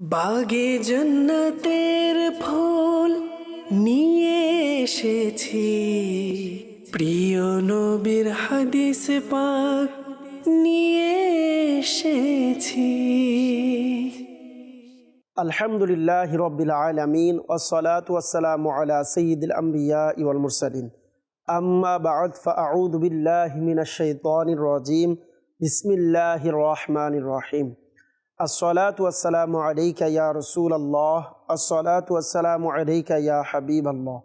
বাগে জন্নতের ফুল নিয়ে এসেছি। প্রিয় নবীর হাদিস পাক নিয়ে এসেছি। আলহামদুলিল্লাহ রবিল আলমিন ওসলাত ওয়াসালাম আলা সঈদ আম্বিয়া ইউল মুরসালিন। আম্মা বাদ ফাউদ বিল্লাহ মিনাশ শাইতানির রাজিম। বিসমিল্লাহ রহমানির রহিম। আসসালাতাম আলাইকা ইয়া রসুল আল্লাহ আসসালাতাম আলাইকা ইয়া হাবিব আল্লাহ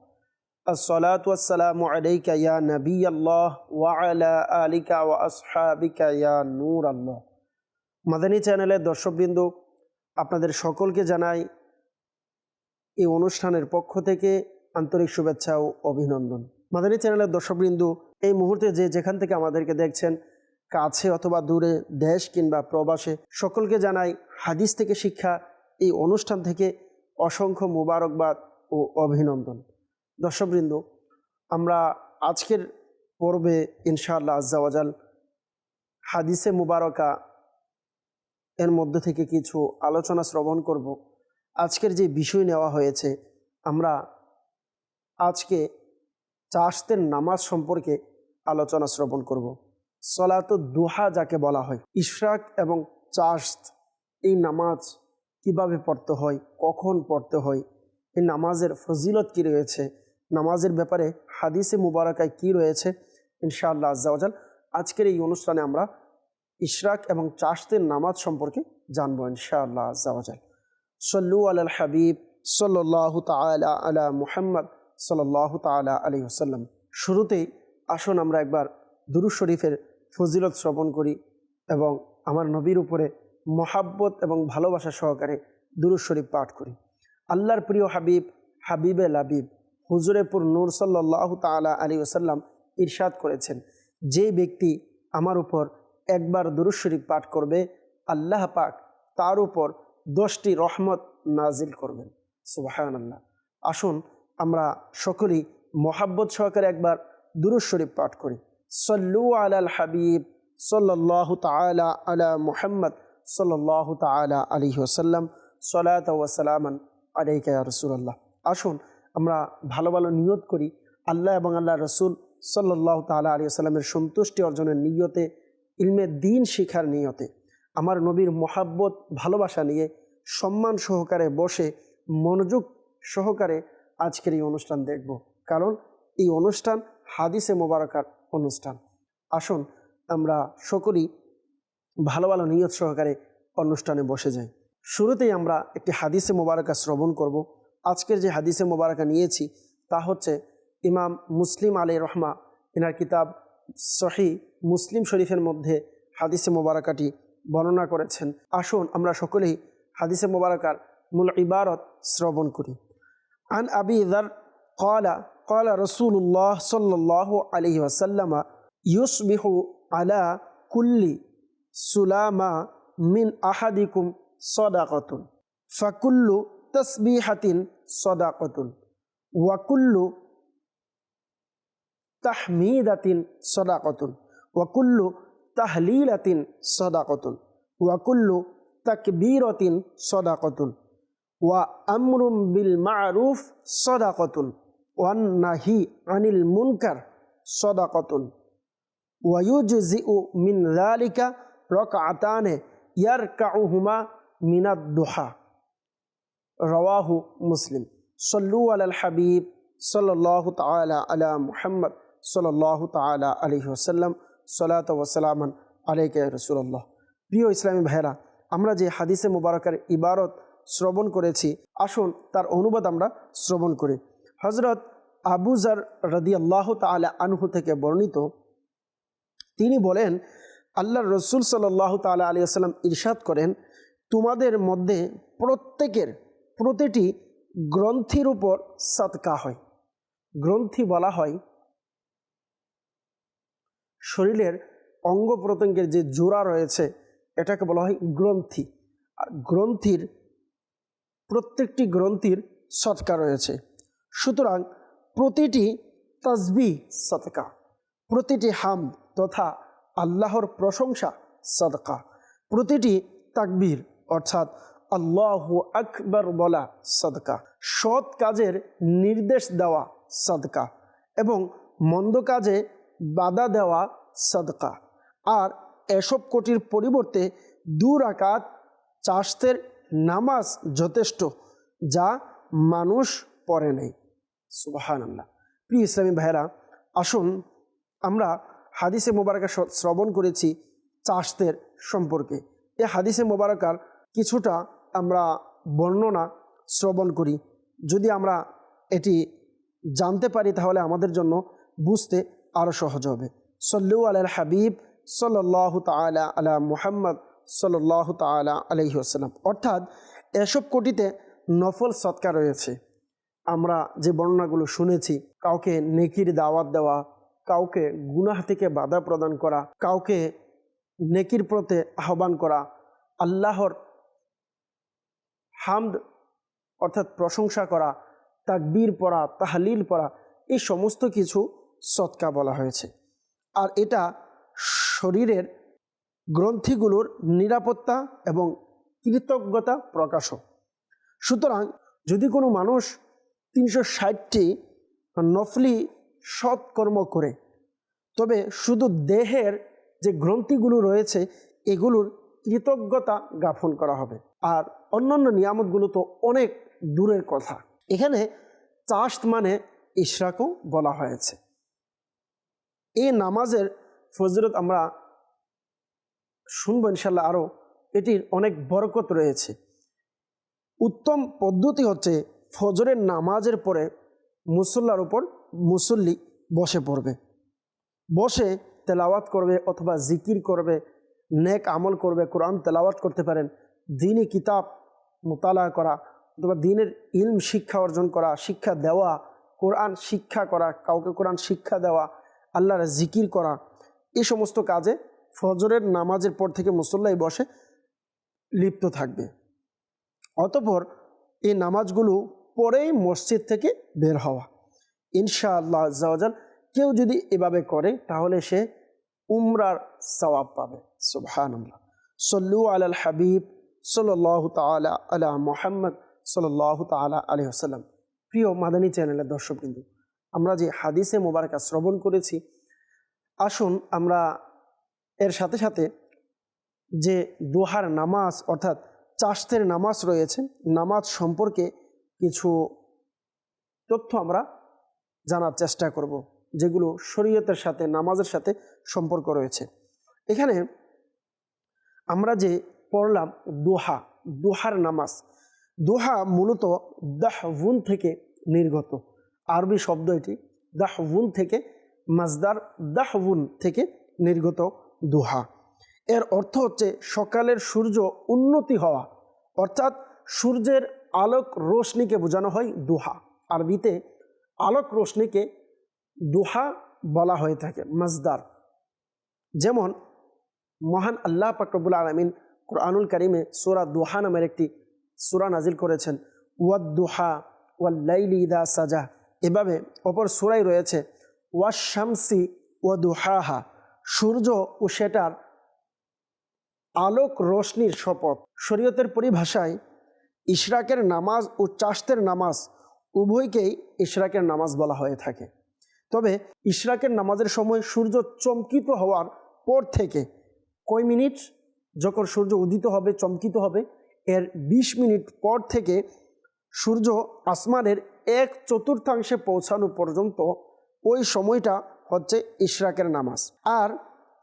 আসসালাতাম আলাইকা ইয়া নবী আল্লাহ ওয়ালা আলিকা ওয়া আসহাবিকা ইয়া নূর আল্লাহ মাদানী চ্যানেলের দর্শকবৃন্দ, আপনাদের সকলকে জানাই এই অনুষ্ঠানের পক্ষ থেকে আন্তরিক শুভেচ্ছা ও অভিনন্দন। মাদানী চ্যানেলের দর্শকবৃন্দ, এই মুহূর্তে যে যেখান থেকে আমাদেরকে দেখছেন কাছে অথবা দূরে, দেশ কিংবা প্রবাসে, সকলকে জানাই হাদিস থেকে শিক্ষা, এই অনুষ্ঠান থেকে অসংখ্য মুবারকবাদ ও অভিনন্দন। দর্শকবৃন্দ, আমরা আজকের পর্বে ইনশাআল্লাহ আজ্জাওয়াজাল হাদিসে মুবারকা এর মধ্যে থেকে কিছু আলোচনা শ্রবণ করব। আজকের যে বিষয় নেওয়া হয়েছে, আমরা আজকে চাষদের নামাজ সম্পর্কে আলোচনা শ্রবণ করব। সলাত দুহা যাকে বলা হয়। ইশরাক এবং চাষত এই নামাজ কীভাবে পড়তে হয়, কখন পড়তে হয়, এই নামাজের ফজিলত কি রয়েছে, নামাজের ব্যাপারে হাদিসে মুবারকায় কি রয়েছে, ইনশাআল্লাহ আজ্জাওয়াজাল আজকের এই অনুষ্ঠানে আমরা ইশরাক এবং চাষতের নামাজ সম্পর্কে জানব ইনশাআল্লাহ আজাল সল্লু আল হাবিব সাল্লাহ তালা আলা মুহাম্মদ সাল্লাহ তালা আলী ওসাল্লাম শুরুতেই আসুন আমরা একবার দুরু শরীফের ফজিলত শ্রবণ করি এবং আমার নবীর উপরে মহাব্বত এবং ভালোবাসা সহকারে দুরু শরীফ পাঠ করি। আল্লাহর প্রিয় হাবিব, হাবিবে লাবিব হুজুরেপুর নূর সাল্লাহ তালা আলী ওসাল্লাম ইরশাদ করেছেন, যে ব্যক্তি আমার উপর একবার দুরুদ শরীফ পাঠ করবে, আল্লাহ পাক তার উপর দশটি রহমত নাজিল করবেন। সুবাহান আল্লাহ আসুন আমরা সকলেই মহাব্বত সহকারে একবার দুরুদ শরীফ পাঠ করি। সল্লু আলাল হাবিব সাল্লাহ তালা আলা মুহাম্মদ সাল্লাহ তালা আলী ওসাল্লাম সলাত ওয়াসালামান আলাইকা রসুল্লাহ আসুন, আমরা ভালো ভালো নিয়ত করি। আল্লাহ এবং আল্লাহ রসুল সাল্লাহ তালা আলী আসাল্লামের সন্তুষ্টি অর্জনের নিয়তে, ইলমে দিন শিখার নিয়তে, আমার নবীর মোহাব্বত, ভালোবাসা নিয়ে সম্মান সহকারে বসে, মনোযোগ সহকারে আজকের এই অনুষ্ঠান দেখব। কারণ এই অনুষ্ঠান হাদিসে মোবারকার অনুষ্ঠান আসুন আমরা সকলেই ভালো ভালো নিয়ত সহকারে অনুষ্ঠানে বসে যাই শুরুতেই আমরা একটি হাদিসে মোবারকা শ্রবণ করব আজকের যে হাদিসে মোবারকা নিয়েছি তা হচ্ছে ইমাম মুসলিম আলী রহমা এনার কিতাব সহি মুসলিম শরীফের মধ্যে হাদিসে মোবারকাটি বর্ণনা করেছেন আসুন আমরা সকলেই হাদিসে মোবারকার মূল ইবারত শ্রবণ করি আন আবি ইদার قال কলা রসুল্লাহ সাল্লাহ আলহি আসাল্লামা ইউসবিহু আলা কুল্লি সুলামা মিন আহাদিকুম সদাকতুন ফাকুল্লু তসবিহাতিন সদাকতুন ওয়াকুল্লু তাহমিদাতিন সদাকতুন ওয়াকুল্লু তাহলিলাতিন সদাকতুন ওয়াকুল্লু তাকবীরতিন সদাকতুন ওয়া আমরুম বিল মারুফ সদাকতুন ওয়ান নাহি আনিল মুনকার সদাকতুন। ওয়ায়ুজিউ মিন যালিকা রকআতানে ইয়ারকাউহুমা মিনাদ দুহা। রওয়াহু মুসলিম। সল্লু আলাল হাবিব সাল্লাহ তালা আলা মুহাম্মদ সাল্লাহ তালা আলহি ওসাল্লাম সালাত ওসালামান আলাইকে রসুল্লাহ প্রিয় ইসলামী ভাইরা আমরা যে হাদিসে মুবারকের ইবারত শ্রবণ করেছি, আসুন তার অনুবাদ আমরা শ্রবণ করি। হজরত আবুজার রদি আল্লাহ তালা আনহু থেকে বর্ণিত, তিনি বলেন আল্লাহ রসুল সাল্লাহ তালা আলী আসাল্লাম ইরশাদ করেন, তোমাদের মধ্যে প্রত্যেকের প্রতিটি গ্রন্থির উপর সৎকা হয়। গ্রন্থি বলা হয় শরীরের অঙ্গ প্রত্যঙ্গের যে জোড়া রয়েছে, এটাকে বলা হয় গ্রন্থি। আর গ্রন্থির, প্রত্যেকটি গ্রন্থির সৎকা রয়েছে। সুতরাং প্রতিটি তসবি সৎকা প্রতিটি হাম তথা আল্লাহর প্রশংসা সদকা, প্রতিটি তাকবীর অর্থাৎ আল্লাহ আকবর বলা সদকা, সৎ কাজের নির্দেশ দেওয়া সদকা এবং মন্দ কাজে বাধা দেওয়া সদকা। আর এসব কোটির পরিবর্তে দু রাকাত চাষতের নামাজ যথেষ্ট যা মানুষ পড়ে নেই। সুবাহান আল্লাহ প্রিয় ইসলামী ভাইরা আসুন আমরা হাদিসে মোবারকা শ্রবণ করেছি চাষদের সম্পর্কে। এই হাদিসে মোবারকার কিছুটা আমরা বর্ণনা শ্রবণ করি। যদি আমরা এটি জানতে পারি, তাহলে আমাদের জন্য বুঝতে আরও সহজ হবে। সল্লু আল হাবিব সাল্লাহ তালা আলা মুহাম্মদ সাল্লাহ তালা আলহি আসাল্লাম অর্থাৎ এসব কোটিতে নফল সৎকার রয়েছে। আমরা যে বর্ণনাগুলো শুনেছি, কাউকে নেকির দাওয়াত দেওয়া, কাউকে গুনাহ থেকে বাধা প্রদান করা, কাউকে নেকির প্রতি আহ্বান করা, আল্লাহর হামদ অর্থাৎ প্রশংসা করা, তাকবীর পড়া, তাহলিল পড়া, এই সমস্ত কিছু সৎকা বলা হয়েছে। আর এটা শরীরের গ্রন্থিগুলোর নিরাপত্তা এবং কৃতজ্ঞতা প্রকাশক। সুতরাং যদি কোনো মানুষ তিনশো ষাটটি নফলি সৎকর্ম করে। তবে শুধু দেহের যে গ্রন্থিগুলো রয়েছে, এগুলোর কৃতজ্ঞতা জ্ঞাপন করা হবে। আর অন্যান্য নিয়ামতগুলো তো অনেক দূরের কথা। এখানে চাষ মানে ইশরাকও বলা হয়েছে। এই নামাজের ফজরত আমরা শুনব ইনশাল্লাহ আরও। এটির অনেক বরকত রয়েছে। উত্তম পদ্ধতি হচ্ছে ফজরের নামাজের পরে মুসল্লার উপর মুসল্লি বসে পড়বে। বসে তেলাওয়াত করবে অথবা জিকির করবে, নেক আমল করবে, কোরআন তেলাওয়াত করতে পারেন দিনই কিতাব মোতালা করা অথবা দিনের ইলম শিক্ষা অর্জন করা, শিক্ষা দেওয়া, কোরআন শিক্ষা করা, কাউকে কোরআন শিক্ষা দেওয়া, আল্লাহর জিকির করা এই সমস্ত কাজে ফজরের নামাজের পর থেকে মুসল্লাই বসে লিপ্ত থাকবে। অতপর এই নামাজগুলো পরেই মসজিদ থেকে বের হওয়া। ইনশাআল্লাহ আজ্জাওয়াজাল কেউ যদি এভাবে করে, তাহলে সে উমরার সওয়াব পাবে। সুবহানাল্লাহ। সল্লু আলাল হাবিব সাল্লাহ তালা আলা মোহাম্মদ সাল্লাহ তালা আলী আসাল্লাম প্রিয় মাদানী চ্যানেলের দর্শক কিন্তু আমরা যে হাদিসে মোবারকা শ্রবণ করেছি, আসুন আমরা এর সাথে সাথে যে দোহার নামাজ অর্থাৎ চাষতের নামাজ রয়েছে, নামাজ সম্পর্কে কিছু তথ্য আমরা জানার চেষ্টা করব, যেগুলো শরীয়তের সাথে, নামাজের সাথে সম্পর্ক রয়েছে। এখানে আমরা যে পড়লাম দোহা, দোহার নামাজ, দোহা মূলত দাহভুন থেকে নির্গত। আরবি শব্দ এটি, দাহভুন থেকে মাজদার, দাহভুন থেকে নির্গত দোহা। এর অর্থ হচ্ছে সকালের সূর্য উন্নতি হওয়া, অর্থাৎ সূর্যের আলোক রোশনিকে বোঝানো হয় দুহা। আরবিতে আলোক রোশনিকে দুহা বলা হয়ে থাকে মাজদার যেমন, মহান আল্লাহ পাকরবুল আলমিন কোরআনুল করিমে সুরা দুহা নামের একটি সুরা নাজিল করেছেন ওয়াদ দুহা ওয়াল্লাইলি ইদা সাজা এভাবে অপর সুরাই রয়েছে ওয়াশামসি ও দুহাহা সূর্য ও সেটার আলোক রোশনির শপথ। শরীয়তের পরিভাষায় ইশরাকের নামাজ ও চাষতের নামাজ উভয়কেই ইশরাকের নামাজ বলা হয়ে থাকে। তবে ইশরাকের নামাজের সময় সূর্য চমকিত হওয়ার পর থেকে কয় মিনিট যখন সূর্য উদিত হবে, চমকিত হবে, এর ২০ মিনিট পর থেকে সূর্য আসমানের এক চতুর্থাংশে পৌঁছানো পর্যন্ত ওই সময়টা হচ্ছে ইশরাকের নামাজ। আর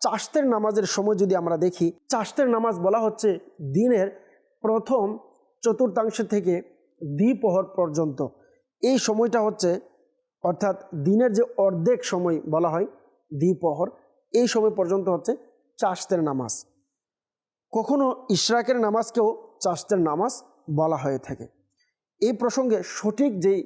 চাষতের নামাজের সময় যদি আমরা দেখি চাষতের নামাজ বলা হচ্ছে দিনের প্রথম চতুর্থাংশ থেকে দ্বিপহর পর্যন্ত। এই সময়টা হচ্ছে, অর্থাৎ দিনের যে অর্ধেক সময় বলা হয় দ্বিপহর, এই সময় পর্যন্ত হচ্ছে চাষতের নামাজ। কখনো ইশরাকের নামাজকেও চাষতের নামাজ বলা হয়ে থাকে। এই প্রসঙ্গে সঠিক যেই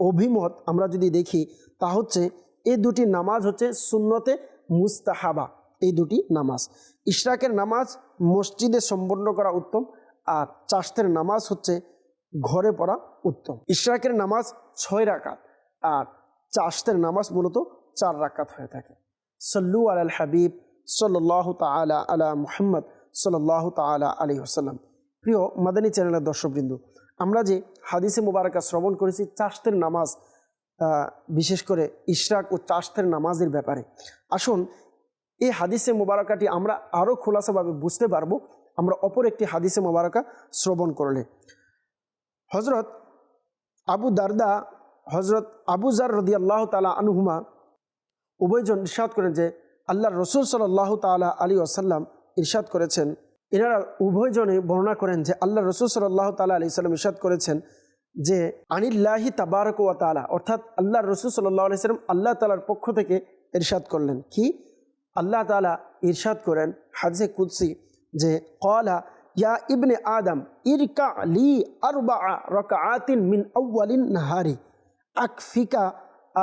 অভিমত আমরা যদি দেখি, তা হচ্ছে এই দুটি নামাজ হচ্ছে সুন্নতে মুস্তাহাবা। এই দুটি নামাজ। ইশরাকের নামাজ মসজিদে সম্পন্ন করা উত্তম আর চাষতের নামাজ হচ্ছে ঘরে পড়া উত্তম। ইশরাকের নামাজ ছয় রাকাত আর চাষতের নামাজ মূলত চার রাকাত হয়ে থাকে। সল্লু আল হাবিব সাল্লাহ তালা আলা মুহাম্মদ সাল্লাহ তালা আলী হাসাল্লাম প্রিয় মাদানী চ্যানেলের দর্শকবৃন্দু, আমরা যে হাদিসে মুবারকা শ্রবণ করেছি চাষতের নামাজ বিশেষ করে ইশরাক ও চাষতের নামাজের ব্যাপারে। আসুন, এই হাদিসে মুবারকাটি আমরা আরও খোলাসাভাবে বুঝতে পারব আমরা অপর একটি হাদিসে মোবারকা শ্রবণ করলে। হজরত আবু দারদা হজরত আবু জার রদি আল্লাহ তালা আনহুমা উভয়জন ইরশাদ করেন যে আল্লাহ রসুল সাল্লাহ তালা আলী আসাল্লাম ইরশাদ করেছেন। এনারা উভয়জনে বর্ণনা করেন যে আল্লাহ রসুল সাল্লাহ তালা আলী সাল্লাম ইরশাদ করেছেন যে, আনিল্লাহি তাবারক ওয়া তালা অর্থাৎ আল্লাহ রসুল সাল্লাহ আলি সাল্লাম আল্লাহ তালার পক্ষ থেকে ইরশাদ করলেন। কি? আল্লাহ তালা ইরশাদ করেন হাজে কুদ্সি। যে কলা ইয়া ইবনে আদম, ইরকা লি আরবা রকাআতিন মিন আউয়ালিন নাহারি, আকফিকা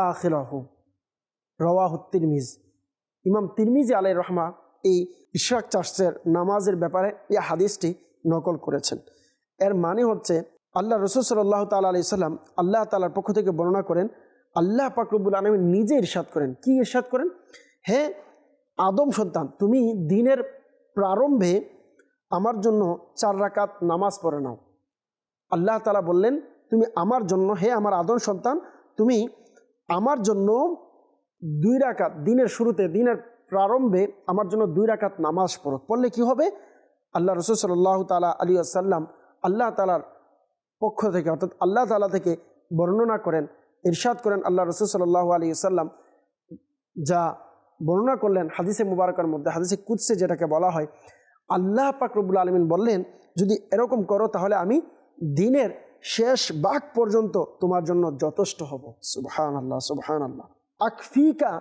আখিরাহু। রওয়াহ তিরমিজ। ইমাম তিরমিজি আলাই রহমা এই ইশরাক চার্চের নামাজের ব্যাপারে এই হাদিসটি নকল করেছেন। এর মানে হচ্ছে আল্লাহ রসুল সাল্লাহ তালা আলি সাল্লাম আল্লাহ তালার পক্ষ থেকে বর্ণনা করেন, আল্লাহ পাকরবুল আলমী নিজে ইরশাদ করেন। কি ইরশাদ করেন? হে আদম সন্তান, তুমি দিনের প্রারম্ভে আমার জন্য চার রাকাত নামাজ পড়ে নাও। আল্লাহ তালা বললেন, তুমি আমার জন্য, হে আমার আদম সন্তান, তুমি আমার জন্য দুই রাকাত, দিনের শুরুতে, দিনের প্রারম্ভে আমার জন্য দুই রাকাত নামাজ পড়ো। পড়লে কি হবে? আল্লাহ রসুল সাল্লাহ তালা আলী আসাল্লাম আল্লাহ তালার পক্ষ থেকে, অর্থাৎ আল্লাহ তালা থেকে বর্ণনা করেন, ইরশাদ করেন আল্লাহ রসুল সাল্লাহ আলী আসাল্লাম যা বর্ণনা করলেন হাদিসে মুবারকের মধ্যে, হাদিসে কুৎসে যেটাকে বলা হয়, আল্লাহ পাকরবুল আলমিন বললেন, যদি এরকম করো তাহলে আমি দিনের শেষ বাক পর্যন্ত তোমার জন্য যথেষ্ট হব। সুবহান আল্লাহ সুবহান আল্লাহ আকফিকা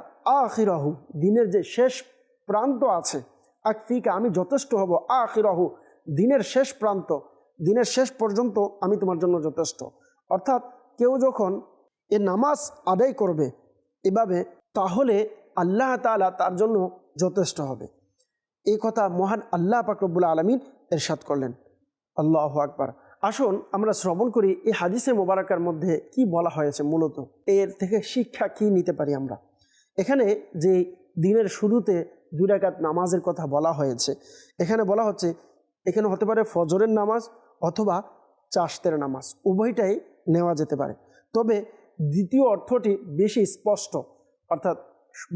আখিরাহু, দিনের যে শেষ প্রান্ত আছে, আকফিকা আমি যথেষ্ট হব, আখিরাহু, দিনের শেষ প্রান্ত, দিনের শেষ পর্যন্ত আমি তোমার জন্য যথেষ্ট। অর্থাৎ কেউ যখন এ নামাজ আদায় করবে এভাবে, তাহলে আল্লাহ তালা তার জন্য যথেষ্ট হবে। এই কথা মহান আল্লাহ পাকরবুল আলমিন এরশাদ করলেন। আল্লাহ আকবার। আসুন আমরা শ্রবণ করি এই হাদিসে মোবারকার মধ্যে কি বলা হয়েছে মূলত? এর থেকে শিক্ষা কি নিতে পারি আমরা? এখানে যে দিনের শুরুতে দুই রাকাত নামাজের কথা বলা হয়েছে, এখানে বলা হচ্ছে এখানে হতে পারে ফজরের নামাজ অথবা চাষতের নামাজ, উভয়টাই নেওয়া যেতে পারে। তবে দ্বিতীয় অর্থটি বেশি স্পষ্ট, অর্থাৎ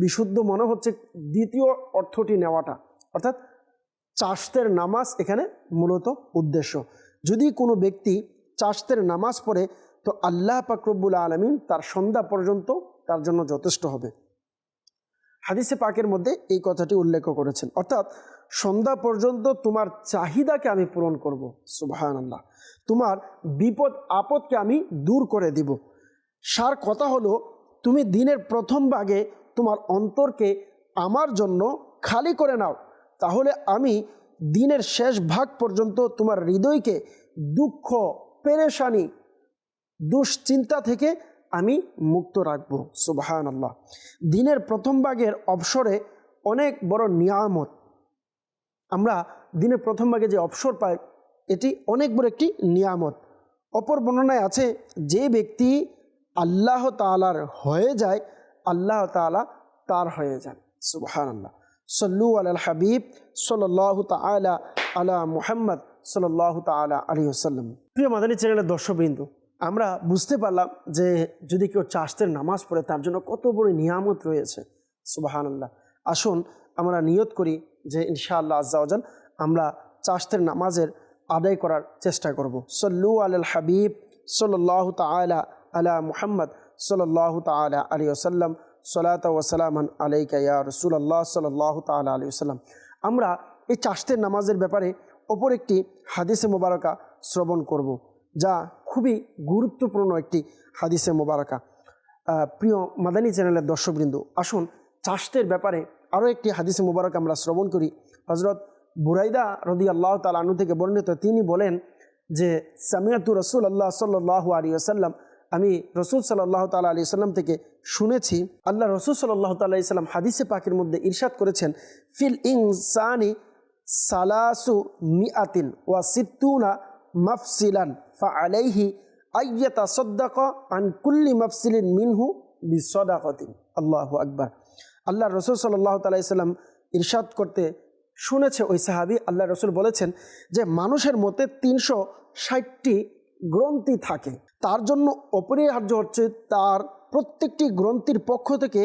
বিশুদ্ধ মনে হচ্ছে দ্বিতীয় অর্থটি নেওয়াটা। অর্থাৎ চাষতের নামাজ এখানে মূলত উদ্দেশ্য। যদি কোনো ব্যক্তি চাষতের নামাজ পড়ে, তো আল্লাহ পাকরব্বুল আলমিন তার সন্ধ্যা পর্যন্ত তার জন্য যথেষ্ট হবে। হাদিসে পাকের মধ্যে এই কথাটি উল্লেখ করেছেন। অর্থাৎ সন্ধ্যা পর্যন্ত তোমার চাহিদাকে আমি পূরণ করব সুবাহান আল্লাহ তোমার বিপদ, আপদকে আমি দূর করে দিব। সার কথা হলো, তুমি দিনের প্রথম ভাগে তোমার অন্তরকে আমার জন্য খালি করে নাও। তাহলে আমি দিনের শেষ ভাগ পর্যন্ত তোমার হৃদয়কে দুঃখ, পেরেশানি, দুশ্চিন্তা থেকে আমি মুক্ত রাখব। সুবাহান আল্লাহ দিনের প্রথম ভাগের অবসরে অনেক বড় নিয়ামত। আমরা দিনের প্রথম ভাগে যে অবসর পাই, এটি অনেক বড় একটি নিয়ামত। অপর বর্ণনায় আছে, যে ব্যক্তি আল্লাহ তালার হয়ে যায় আল্লাহ তালা তার হয়ে যান। সুবাহান আল্লাহ সল্লু আল হাবিব সাল্লাহ তালা আলা মুহাম্মদ সাল্লাহ তালা আলী আসাল্লাম প্রিয় মাদানী চ্যানেলের দর্শকবৃন্দ, আমরা বুঝতে পারলাম যে যদি কেউ চাষতের নামাজ পড়ে, তার জন্য কত বড় নিয়ামত রয়েছে। সুবাহান আল্লাহ আসুন আমরা নিয়ত করি যে ইনশাআল্লাহ আজ্জাওজান আমরা চাষতের নামাজের আদায় করার চেষ্টা করব। সল্লু আল হাবিব সাল্লাহ তালা আলা মুহাম্মদ সাল্লাহ তালা আলী আসাল্লাম সালাত ওসালামান আলাইকা ইয়া রসুল্লাহ সাল্লাহ তালা আলী আসাল্লাম আমরা এই চাষতের নামাজের ব্যাপারে অপর একটি হাদিসে মোবারকা শ্রবণ করব, যা খুবই গুরুত্বপূর্ণ একটি হাদিসে মোবারকা। প্রিয় মাদানী চ্যানেলের দর্শকবৃন্দ, আসুন চাষতের ব্যাপারে আরও একটি হাদিসে মোবারক আমরা শ্রবণ করি। হজরত বুরাইদা রদি আল্লাহ তালু থেকে বর্ণিত, তিনি বলেন যে সামিয়াতু রসুল আল্লাহ সাল্লাহ আলী আসাল্লাম আমি রসুল সাল্লাহ তালা আলি সাল্লাম থেকে শুনেছি, আল্লাহ রসুল সাল্লাহ তাল্লাহ সাল্লাম হাদিসে পাকের মধ্যে ইরশাদ করেছেন, ফিল ইনসানি সালাসু মিআতিন ওয়া সিত্তুনা মাফসিলান ফা আলাইহি আইয়াতা সদ্দাক আন কুল্লি মাফসিলিন মিনহু বিসদাকতিন। আল্লাহু আকবার। আল্লাহ রসুল সাল্লাহ তালাইসাল্লাম ইরশাদ করতে শুনেছে ওই সাহাবি, আল্লাহ রসুল বলেছেন যে মানুষের মতে তিনশো ষাটটি গ্রন্থি থাকে। তার জন্য অপরিহার্য হচ্ছে তার প্রত্যেকটি গ্রন্থির পক্ষ থেকে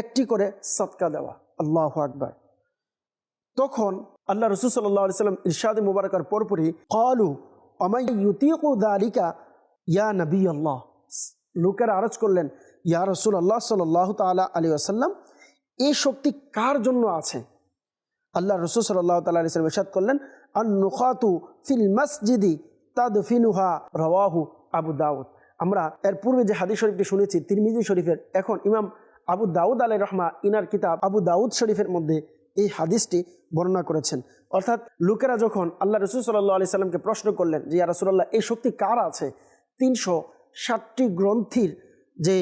একটি করে সৎকা দেওয়া। আল্লাহ আকবার। তখন আল্লাহ রসুল সাল্লাহ সাল্লাম ইরশাদ মুবারকার পরপরই কলু আমাই ইউতিকু ইয়া নবী আল্লাহ লোকেরা আরজ করলেন, ইয়া রসুল আল্লাহ সাল্লাহ তালা আলী আসাল্লাম এই শক্তি কার জন্য আছে? আল্লাহ রসুল সাল্লাহ তাল্লাহ ইসলাম ইরশাদ করলেন আন নুখাতু ফিল মসজিদি তাদফিনুহা রওয়াহু। আবু দাউদ। আমরা এর পূর্বে যে হাদিস শরীফটি শুনেছি, তিরমিজি শরীফের, এখন ইমাম আবু দাউদ আলাই রহমা ইনার কিতাব আবু দাউদ শরীফের মধ্যে এই হাদিসটি বর্ণনা করেছেন। অর্থাৎ লোকেরা যখন আল্লাহ রসুল সাল্লাহ আলি সাল্লামকে প্রশ্ন করলেন যে, ইয়া রসুল্লাহ এই শক্তি কার আছে? তিনশো ষাটটি গ্রন্থির যে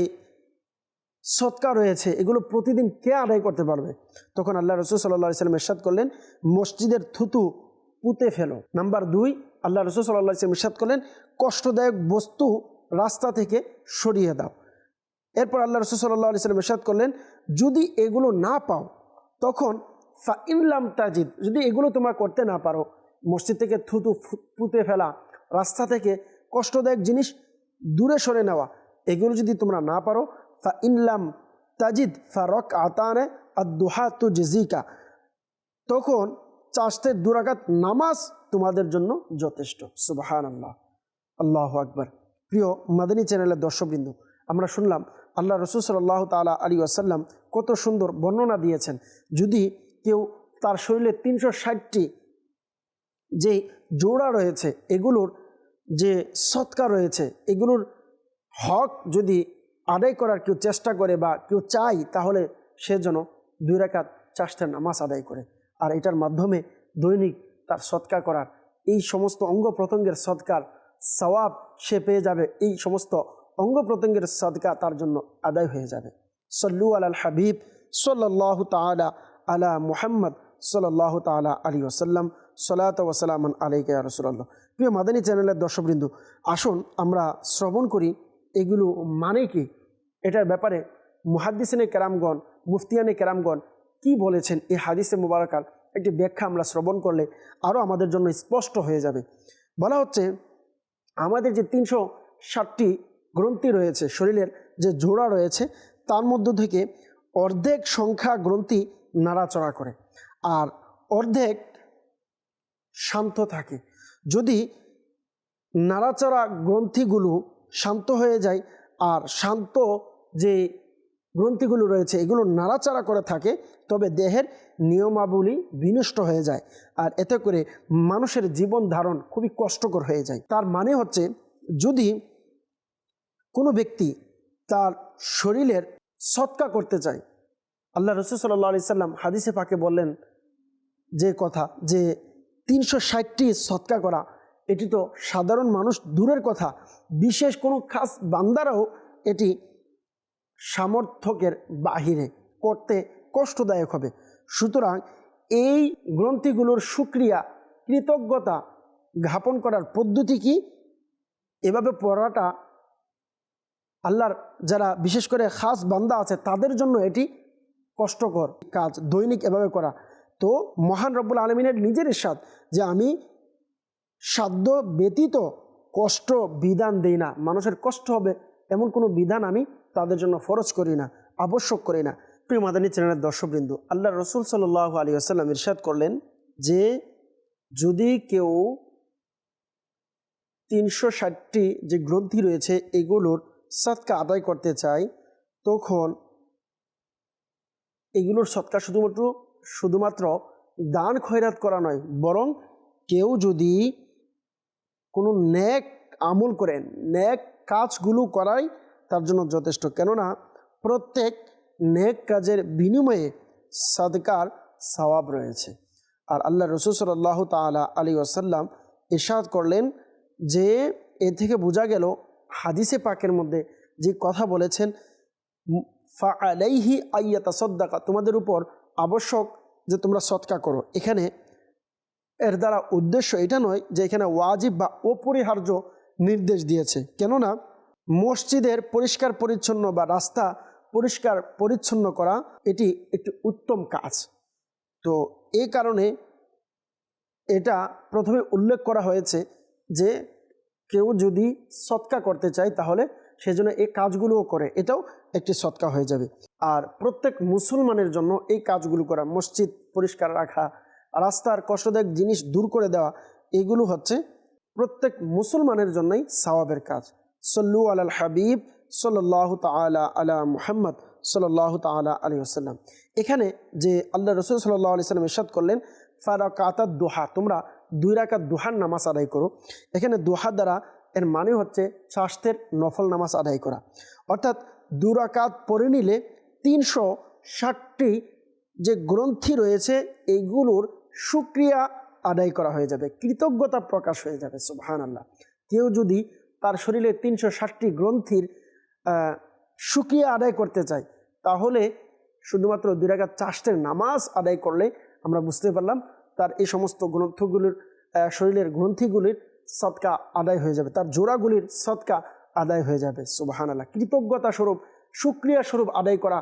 সৎকার রয়েছে, এগুলো প্রতিদিন কে আদায় করতে পারবে? তখন আল্লাহ রসুল সাল্লাহ সাল্লাম এরশাদ করলেন, মসজিদের থুতু পুঁতে ফেলো। নাম্বার দুই, আল্লাহ রসুল সাল্লাহ সাল্লাম ইরশাদ করলেন কষ্টদায়ক বস্তু রাস্তা থেকে সরিয়ে দাও। এরপর আল্লাহ রসুল সাল্লাহ আলি সাল্লাম ইরশাদ করলেন, যদি এগুলো না পাও, তখন ফা ইনলাম তাজিদ, যদি এগুলো তোমরা করতে না পারো, মসজিদ থেকে থুতু পুঁতে ফেলা, রাস্তা থেকে কষ্টদায়ক জিনিস দূরে সরে নেওয়া, এগুলো যদি তোমরা না পারো ফা ইনলাম তাজিদ ফা রক আতানে আদুহা তু জেজিকা তখন চাষতের দুরাকাত নামাজ তোমাদের জন্য যথেষ্ট। সুবাহান আল্লাহ আল্লাহ আকবর। প্রিয় মাদানী চ্যানেলের দর্শকবৃন্দ, আমরা শুনলাম আল্লাহ রসুল সাল্লাহ তালা আলী আসাল্লাম কত সুন্দর বর্ণনা দিয়েছেন। যদি কেউ তার শরীরে তিনশো ষাটটি যে জোড়া রয়েছে, এগুলোর যে সৎকার রয়েছে, এগুলোর হক যদি আদায় করার কেউ চেষ্টা করে বা কেউ চাই তাহলে সে যেন দুই রেখাত চাষতের নামাজ আদায় করে। আর এটার মাধ্যমে দৈনিক তার সৎকার করার, এই সমস্ত অঙ্গ প্রত্যঙ্গের সৎকার সওয়াব সে পেয়ে যাবে। এই সমস্ত অঙ্গ প্রত্যঙ্গের সদকা তার জন্য আদায় হয়ে যাবে। সল্লু আল হাবিব সাল্লাহ তালা আলা মুহাম্মদ সাল্লাহ তালা আলী ওসাল্লাম সালাত ওসালামান আলাইকে রসুল্লাহ প্রিয় মাদানী চ্যানেলের দর্শকবৃন্দ, আসুন আমরা শ্রবণ করি। এগুলো মানে কি? এটার ব্যাপারে মুহাদ্দিসিনে কেরামগণ, মুফতিয়ানে কেরামগণ কি বলেছেন? এই হাদিসে মুবারকার একটি ব্যাখ্যা আমরা শ্রবণ করলে আরও আমাদের জন্য স্পষ্ট হয়ে যাবে। বলা হচ্ছে আমাদের যে তিনশো ষাটটি গ্রন্থি রয়েছে, শরীরের যে জোড়া রয়েছে, তার মধ্য থেকে অর্ধেক সংখ্যা গ্রন্থি নাড়াচড়া করে আর অর্ধেক শান্ত থাকে। যদি নাড়াচড়া গ্রন্থিগুলো শান্ত হয়ে যায় আর শান্ত যে গ্রন্থিগুলো রয়েছে, এগুলো নাড়াচাড়া করে থাকে তবে দেহের নিয়মাবলী বিনষ্ট হয়ে যায় আর এতে করে মানুষের জীবন ধারণ খুবই কষ্টকর হয়ে যায়। তার মানে হচ্ছে যদি কোনো ব্যক্তি তার শরীরের সৎকা করতে চায়, আল্লাহ রসুল সাল্লাহ আলি সাল্লাম হাদিসে পাকে বললেন যে কথা যে তিনশো ষাটটি সৎকা করা, এটি তো সাধারণ মানুষ দূরের কথা, বিশেষ কোনো খাস বান্দারাও এটি সামর্থ্যকের বাহিরে করতে কষ্টদায়ক হবে। সুতরাং এই গ্রন্থিগুলোর সুক্রিয়া, কৃতজ্ঞতা জ্ঞাপন করার পদ্ধতি কি? এভাবে পড়াটা আল্লাহর যারা বিশেষ করে খাস বান্দা আছে, তাদের জন্য এটি কষ্টকর কাজ, দৈনিক এভাবে করা। তো মহান রব্বুল আলমিনের নিজের ইস্বাদ যে আমি সাধ্য ব্যতীত কষ্ট বিধান দেই না। মানুষের কষ্ট হবে এমন কোনো বিধান আমি তাদের জন্য ফরজ করি না, আবশ্যক করি না। প্রিয় মাদানী চ্যানেলের দর্শকবৃন্দু আল্লাহ রসুল সাল্লাহ আলী আসাল্লাম ইরশাদ করলেন যে, যদি কেউ তিনশো ষাটটি যে গ্রন্থি রয়েছে এগুলোর সৎকা আদায় করতে চায়, তখন এগুলোর সৎকা শুধুমাত্র শুধুমাত্র দান খয়রাত করা নয়, বরং কেউ যদি কোনো ন্যাক আমল করেন, ন্যাক কাজগুলো করাই তার জন্য যথেষ্ট। কেননা প্রত্যেক নেক কাজের বিনিময়ে সদকার সওয়াব রয়েছে। আর আল্লাহ রসুল সাল্লাহ তালা আলী ওসাল্লাম ইরশাদ করলেন যে এ থেকে বোঝা গেল হাদিসে পাকের মধ্যে যে কথা বলেছেন ফা আলাইহি আইয়াতা সদ্দাকা তোমাদের উপর আবশ্যক যে তোমরা সৎকা করো। এখানে এর দ্বারা উদ্দেশ্য এটা নয় যে এখানে ওয়াজিব বা অপরিহার্য নির্দেশ দিয়েছে। কেননা মসজিদের পরিষ্কার পরিচ্ছন্ন বা রাস্তা পরিষ্কার, পরিচ্ছন্ন করা, এটি একটি উত্তম কাজ। তো এই কারণে এটা প্রথমে উল্লেখ করা হয়েছে যে কেউ যদি সৎকা করতে চায় তাহলে সেজন্য এই কাজগুলোও করে, এটাও একটি সৎকা হয়ে যাবে। আর প্রত্যেক মুসলমানের জন্য এই কাজগুলো করা, মসজিদ পরিষ্কার রাখা, রাস্তার কষ্টদায়ক জিনিস দূর করে দেওয়া, এগুলো হচ্ছে প্রত্যেক মুসলমানের জন্যই সওয়াবের কাজ। সল্লু আলাল হাবিব সাল্লাহ তালা আলা মুহাম্মদ সাল্লাহ তালা আলী আসাল্লাম এখানে যে আল্লাহ রসুল সাল্লাহ আলি সাল্লাম ইরশাদ করলেন ফারাকাতাত দোহা তোমরা দুই রাকাত দোহার নামাজ আদায় করো। এখানে দোহা দ্বারা এর মানে হচ্ছে স্বাস্থ্যের নফল নামাজ আদায় করা। অর্থাৎ দু রাকাত পড়ে নিলে তিনশো ষাটটি যে গ্রন্থি রয়েছে এইগুলোর সুক্রিয়া আদায় করা হয়ে যাবে, কৃতজ্ঞতা প্রকাশ হয়ে যাবে সুবহান আল্লাহ কেউ যদি তার শরীরে তিনশো ষাটটি গ্রন্থির আহ, সুক্রিয়া আদায় করতে চাই। তাহলে শুধুমাত্র দুই রাকাত চাষের নামাজ আদায় করলে আমরা বুঝতে পারলাম তার এই সমস্ত গ্রন্থগুলির শরীরের গ্রন্থিগুলির সৎকা আদায় হয়ে যাবে তার জোড়াগুলির সৎকা আদায় হয়ে যাবে। সুবাহান আল্লাহ কৃতজ্ঞতা স্বরূপ সুক্রিয়া স্বরূপ আদায় করা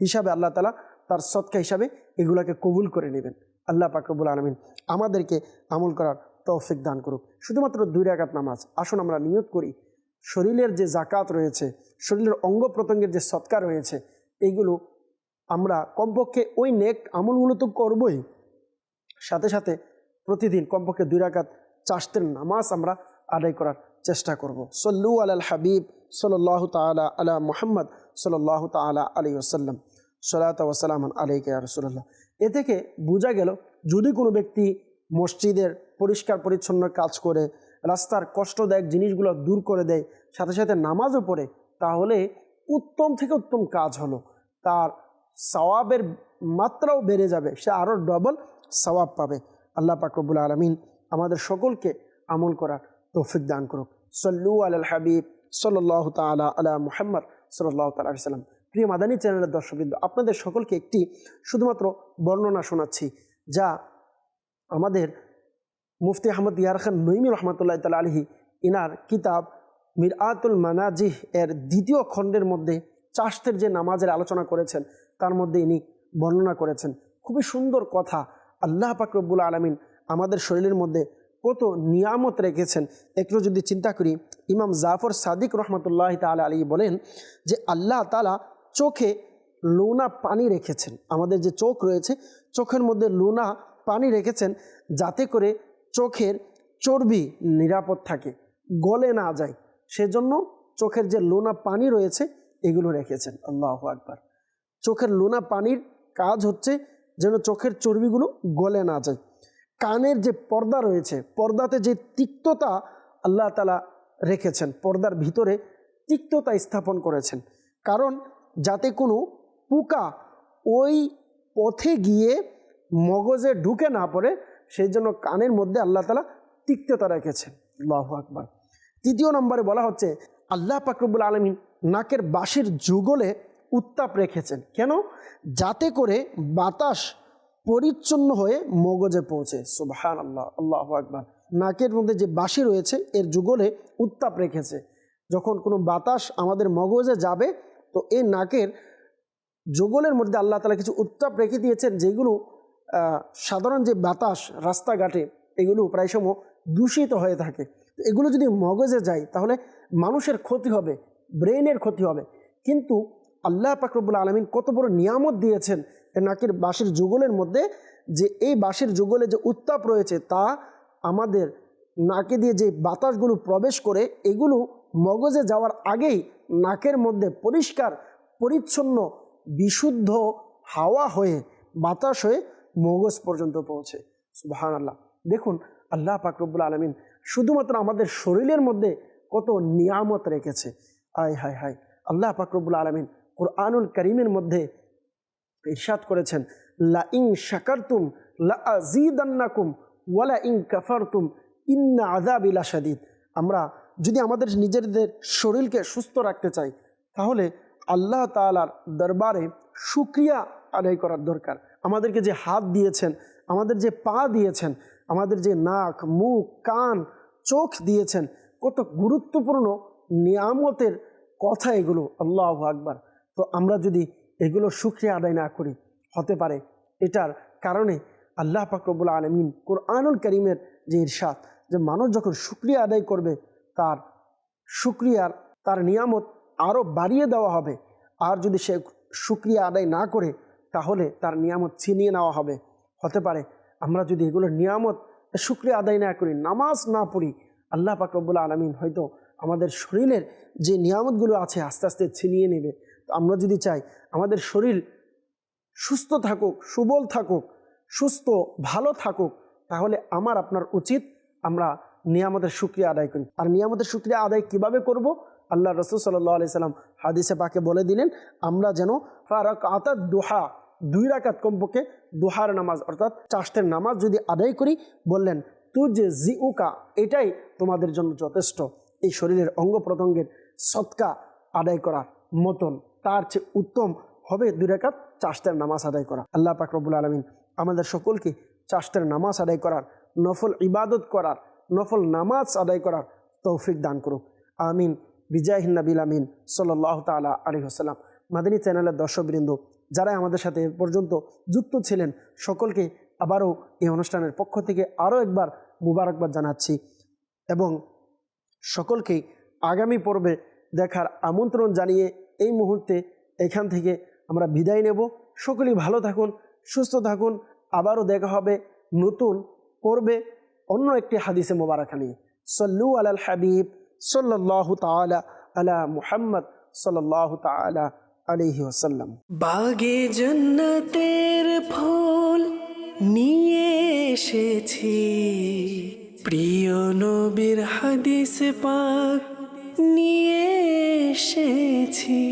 হিসাবে আল্লাহ তালা তার সৎকা হিসাবে এগুলাকে কবুল করে নেবেন। আল্লাহ পাকবুল আলমিন আমাদেরকে আমল করার তৌফিক দান করুক। শুধুমাত্র দুই রাকাত নামাজ। আসুন আমরা নিয়োগ করি শরীরের যে জাকাত রয়েছে, শরীরের অঙ্গ প্রত্যঙ্গের যে সৎকার রয়েছে, এইগুলো আমরা কমপক্ষে ওই নেক আমলগুলো তো করবই। সাথে সাথে প্রতিদিন কমপক্ষে দুই রাকাত চাষতের নামাজ আমরা আদায় করার চেষ্টা করব। সল্লু আলাল হাবিব সাল্লাহ তালা আলা মুহাম্মদ সাল্লাহ তালা আলী ওসাল্লাম সালাত ওসালাম আলাইকে রসুল্লাহ এ থেকে বোঝা গেল, যদি কোনো ব্যক্তি মসজিদের পরিষ্কার পরিচ্ছন্ন কাজ করে রাস্তার কষ্টদায়ক জিনিসগুলো দূর করে দেয়, সাথে সাথে নামাজও পড়ে, তাহলে উত্তম থেকে উত্তম কাজ হলো। তার সওয়াবের মাত্রাও বেড়ে যাবে, সে আরও ডবল সওয়াব পাবে। আল্লাহ পাকরবুল আলমিন আমাদের সকলকে আমল করার তৌফিক দান করুক। সল্লু আল হাবিব সাল্লাহ তালা আলা মুহাম্মদ সাল্লাহ তালা সাল্লাম। প্রিয় মাদানী চ্যানেলের দর্শকবৃন্দ, আপনাদের সকলকে একটি শুধুমাত্র বর্ণনা শোনাচ্ছি, যা আমাদের মুফতি আহমদ ইয়ার খান নইমি রহমতুল্লাহ তাল আলহি ইনার কিতাব মির আতুল মানাজিহ এর দ্বিতীয় খণ্ডের মধ্যে চাষতের যে নামাজের আলোচনা করেছেন, তার মধ্যে ইনি বর্ণনা করেছেন। খুবই সুন্দর কথা। আল্লাহ পাকরবুল আলমিন আমাদের শরীরের মধ্যে কত নিয়ামত রেখেছেন। একটু যদি চিন্তা করি, ইমাম জাফর সাদিক রহমতুল্লাহ তালা আলী বলেন যে, আল্লাহ তালা চোখে লোনা পানি রেখেছেন। আমাদের যে চোখ রয়েছে, চোখের মধ্যে লোনা পানি রেখেছেন যাতে করে চোখের চর্বি নিরাপদ থাকে, গলে না যায়। সেজন্য চোখের যে লোনা পানি রয়েছে, এগুলো রেখেছেন। আল্লাহ আকবার। চোখের লোনা পানির কাজ হচ্ছে যেন চোখের চর্বিগুলো গলে না যায়। কানের যে পর্দা রয়েছে, পর্দাতে যে তিক্ততা আল্লাহ তালা রেখেছেন, পর্দার ভিতরে তিক্ততা স্থাপন করেছেন। কারণ যাতে কোনো পোকা ওই পথে গিয়ে মগজে ঢুকে না পড়ে সেই জন্য কানের মধ্যে আল্লাহ তালা তিক্ততা রেখেছেন। আল্লাহ আকবার। তৃতীয় নম্বরে বলা হচ্ছে, আল্লাহ পাকরবুল আলমিন নাকের বাঁশির যুগলে উত্তাপ রেখেছেন। কেন? যাতে করে বাতাস পরিচ্ছন্ন হয়ে মগজে পৌঁছে। সুবহান আল্লাহ আল্লাহ আকবার। নাকের মধ্যে যে বাঁশি রয়েছে, এর যুগলে উত্তাপ রেখেছে। যখন কোনো বাতাস আমাদের মগজে যাবে, তো এই নাকের যুগলের মধ্যে আল্লাহ তালা কিছু উত্তাপ রেখে দিয়েছেন, যেগুলো সাধারণ যে বাতাস রাস্তাঘাটে, এগুলো প্রায় সময় দূষিত হয়ে থাকে। এগুলো যদি মগজে যায়, তাহলে মানুষের ক্ষতি হবে ব্রেনের ক্ষতি হবে। কিন্তু আল্লাহ পাকরবুল আলমিন কত বড় নিয়ামত দিয়েছেন নাকের বাঁশের যুগলের মধ্যে, যে এই বাঁশের যুগলে যে উত্তাপ রয়েছে, তা আমাদের নাকে দিয়ে যে বাতাসগুলো প্রবেশ করে, এগুলো মগজে যাওয়ার আগেই নাকের মধ্যে পরিষ্কার, পরিচ্ছন্ন, বিশুদ্ধ হাওয়া হয়ে, বাতাস হয়ে মগজ পর্যন্ত পৌঁছে। সুবাহান আল্লাহ দেখুন, আল্লাহ পাকরবুল আলমিন শুধুমাত্র আমাদের শরীরের মধ্যে কত নিয়ামত রেখেছে। আয় হায় হায়। আল্লাহ পাকরবুল আলমিন কোরআনুল করিমের মধ্যে ইরশাদ করেছেন লা ইং শাকারতুম লা আজিদান্নাকুম ওয়ালা ইং কাফারতুম ইন্না আযাবিলা শাদীদ আমরা যদি আমাদের নিজেদের শরীরকে সুস্থ রাখতে চাই, তাহলে আল্লাহ তাআলার দরবারে শুক্রিয়া আদায় করার দরকার। আমাদেরকে যে হাত দিয়েছেন, আমাদের যে পা দিয়েছেন, আমাদের যে নাক, মুখ, কান, চোখ দিয়েছেন, কত গুরুত্বপূর্ণ নিয়ামতের কথা এগুলো, আল্লাহ আকবার। তো আমরা যদি এগুলো সুক্রিয়া আদায় না করি, হতে পারে এটার কারণে আল্লাহ পাকরবুল আলমিন কোরআনুল করিমের যে ইরশাদ, যে মানুষ যখন শুক্রিয়া আদায় করবে, তার শুক্রিয়ার, তার নিয়ামত আরও বাড়িয়ে দেওয়া হবে। আর যদি সে শুক্রিয়া আদায় না করে তাহলে তার নিয়ামত ছিনিয়ে নেওয়া হবে। হতে পারে আমরা যদি এগুলোর নিয়ামত শুক্রিয়া আদায় না করি, নামাজ না পড়ি, আল্লাহ পাকরবুল আলমিন হয়তো আমাদের শরীরের যে নিয়ামতগুলো আছে আস্তে আস্তে ছিনিয়ে নেবে। তো আমরা যদি চাই আমাদের শরীর সুস্থ থাকুক, সুবল থাকুক, সুস্থ, ভালো থাকুক, তাহলে আমার, আপনার উচিত আমরা নিয়ামতের শুক্রিয়া আদায় করি। আর নিয়ামতের শুক্রিয়া আদায় কীভাবে করব? আল্লাহ রসুল সাল্লাহ আলি সাল্লাম হাদিসে পাকে বলে দিলেন, আমরা যেন ফারাক আতাত দোহা দুই রাকাত কমপক্ষে দোহার নামাজ, অর্থাৎ চাষের নামাজ যদি আদায় করি, বললেন তু যে জি উকা এটাই তোমাদের জন্য যথেষ্ট। এই শরীরের অঙ্গ প্রত্যঙ্গের সৎকা আদায় করার মতন, তার চেয়ে উত্তম হবে দুই রাকাত চাষের নামাজ আদায় করা। আল্লাহ পাক রব্বুল আলমিন আমাদের সকলকে চাষের নামাজ আদায় করার, নফল ইবাদত করার, নফল নামাজ আদায় করার তৌফিক দান করুক। আমিন। বিজয়হিন নবিল আমিন। সাল্লাহ তালা আলী হাসাল্লাম মাদিনী চ্যানেলের দর্শকবৃন্দ যারা আমাদের সাথে এ পর্যন্ত যুক্ত ছিলেন, সকলকে আবারও এই অনুষ্ঠানের পক্ষ থেকে আরও একবার মুবারকবাদ জানাচ্ছি এবং সকলকেই আগামী পর্বে দেখার আমন্ত্রণ জানিয়ে এই মুহূর্তে এখান থেকে আমরা বিদায় নেব। সকলেই ভালো থাকুন, সুস্থ থাকুন। আবারও দেখা হবে নতুন পর্বে অন্য একটি হাদিসে মোবারকা নিয়ে। সল্লু আলাল হাবিব সাল্লাহ তালা আলা মুহাম্মদ সাল্লাহ তালা আলিহি ওসাল্লাম বাগে জন্নতের ফুল নিয়ে এসেছি। প্রিয় নবীর হাদিস পাক নিয়ে এসেছি।